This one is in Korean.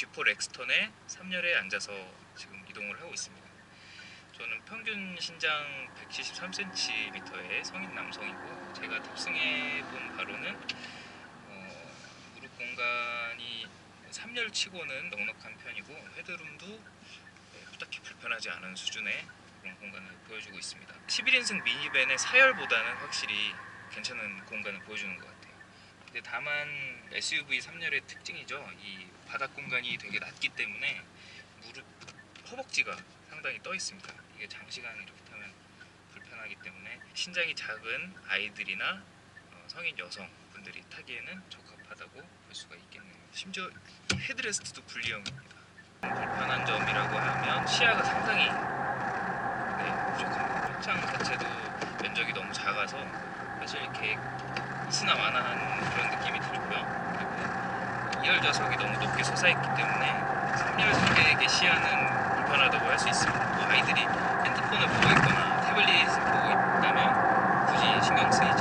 G4 렉스턴의 3열에 앉아서 지금 이동을 하고 있습니다. 저는 평균 신장 173cm의 성인 남성이고 제가 탑승해 본 바로는 어, 무릎 공간이 3열 치고는 넉넉한 편이고 헤드룸도 네, 딱히 불편하지 않은 수준의 그런 공간을 보여주고 있습니다. 11인승 미니밴의 4열보다는 확실히 괜찮은 공간을 보여주는 것 같아요. 근데 다만 SUV 3열의 특징이죠. 이 바닥 공간이 되게 낮기 때문에 무릎 허벅지가 상당히 떠 있습니다. 이게 장시간 이렇게 타면 불편하기 때문에 신장이 작은 아이들이나 어, 성인 여성분들이 타기에는 적합하다고 볼 수가 있겠네요. 심지어 이 헤드레스트도 분리형입니다. 불편한 점이라고 하면 시야가 상당히 네, 부족합니다. 창 자체도 면적이 너무 작아서 사실 이렇게 있으나 마나한 그런 느낌이 들고요. 그리고 2열 좌석이 너무 높게 솟아있기 때문에 3열 상대에게 시야는 불편하다고 할 수 있습니다. 또 아이들이 핸드폰을 보고 있거나 태블릿을 보고 있다면 굳이 신경 쓰이지